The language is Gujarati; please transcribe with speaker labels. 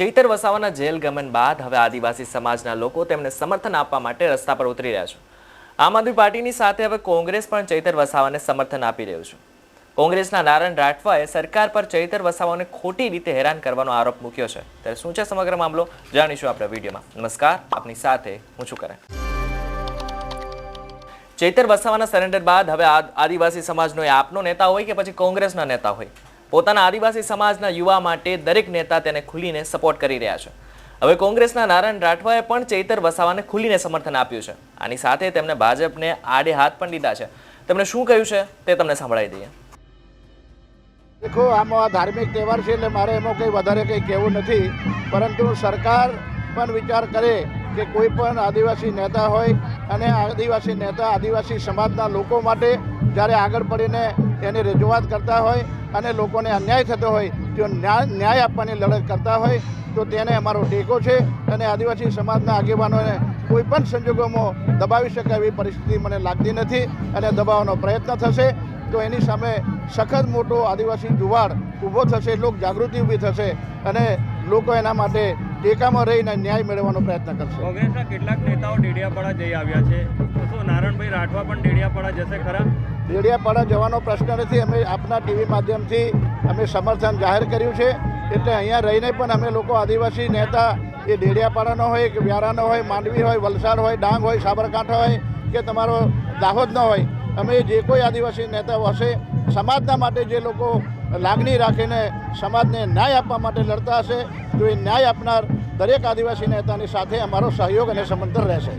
Speaker 1: ચૈતર વસાવાના જેલ ગમન બાદ હવે આદિવાસી સમાજના લોકો તેમને સમર્થન આપવા માટે રસ્તા પર ઉતરી રહ્યા છે. આમ આદમી પાર્ટીની સાથે હવે કોંગ્રેસ પણ ચૈતર વસાવાને સમર્થન આપી રહ્યું છે. કોંગ્રેસના નારાયણ રાઠવાએ સરકાર પર ચૈતર વસાવાને ખોટી રીતે હેરાન કરવાનો આરોપ મૂક્યો છે. ત્યારે શું છે સમગ્ર મામલો જાણીશું આપણે વિડીયોમાં. નમસ્કાર, આપની સાથે હું છું કરણ. ચૈતર વસાવાના સરેન્ડર બાદ હવે આદિવાસી સમાજનો એ આપનો નેતા હોય કે પછી કોંગ્રેસના નેતા હોય? પોતાના આદિવાસી સમાજના યુવા માટે દરેક નેતા તેને ખુલીને સપોર્ટ કરી રહ્યા છે. હવે કોંગ્રેસના નારાયણ રાઠવાએ પણ ચૈતર વસાવાને ખુલીને સમર્થન આપ્યું છે. આની સાથે તેમણે ભાજપને આડે હાથ પણ લીધા છે. તેમણે શું કહ્યું છે તે તમને સંભળાવી દઈએ.
Speaker 2: દેખો, આમાં ધાર્મિક તહેવાર છે એટલે મારે એમાં કંઈ વધારે કંઈ કહેવું નથી. પરંતુ સરકાર પણ વિચાર કરે કે કોઈ પણ આદિવાસી નેતા હોય અને આદિવાસી નેતા આદિવાસી સમાજના લોકો માટે જ્યારે આગળ પડીને એની રજૂઆત કરતા હોય અને લોકોને અન્યાય થતો હોય, તેઓ ન્યાય આપવાની લડત કરતા હોય, તો તેને અમારો ટેકો છે અને આદિવાસી સમાજના આગેવાનોને કોઈ પણ સંજોગોમાં દબાવી શકાય એવી પરિસ્થિતિ મને લાગતી નથી અને દબાવવાનો પ્રયત્ન થશે. તો એની સામે સખત મોટો આદિવાસી જુવાળ ઊભો થશે, લોક જાગૃતિ ઊભી થશે અને લોકો એના માટે ટેકામાં રહીને ન્યાય મેળવવાનો પ્રયત્ન કરશે.
Speaker 3: કેટલાક નેતાઓ ડેડિયાપાડા જઈ આવ્યા છે. તો રાઠવા પણ ડેડિયાપાડા જશે ખરા?
Speaker 2: ડેડિયાપાડા જવાનો પ્રશ્ન નથી. અમે આપના ટીવી માધ્યમથી અમે સમર્થન જાહેર કર્યું છે. એટલે અહીંયા રહીને પણ અમે લોકો આદિવાસી નેતા, એ ડેડિયાપાડાનો હોય કે વ્યારાનો હોય, માંડવી હોય, વલસાડ હોય, ડાંગ હોય, સાબરકાંઠા હોય કે તમારો દાહોદનો હોય, અમે જે કોઈ આદિવાસી નેતાઓ હશે, સમાજના માટે જે લોકો લાગણી રાખીને સમાજને ન્યાય આપવા માટે લડતા હશે, તો એ ન્યાય આપનાર દરેક આદિવાસી નેતાની સાથે અમારો સહયોગ અને સમંતર રહેશે.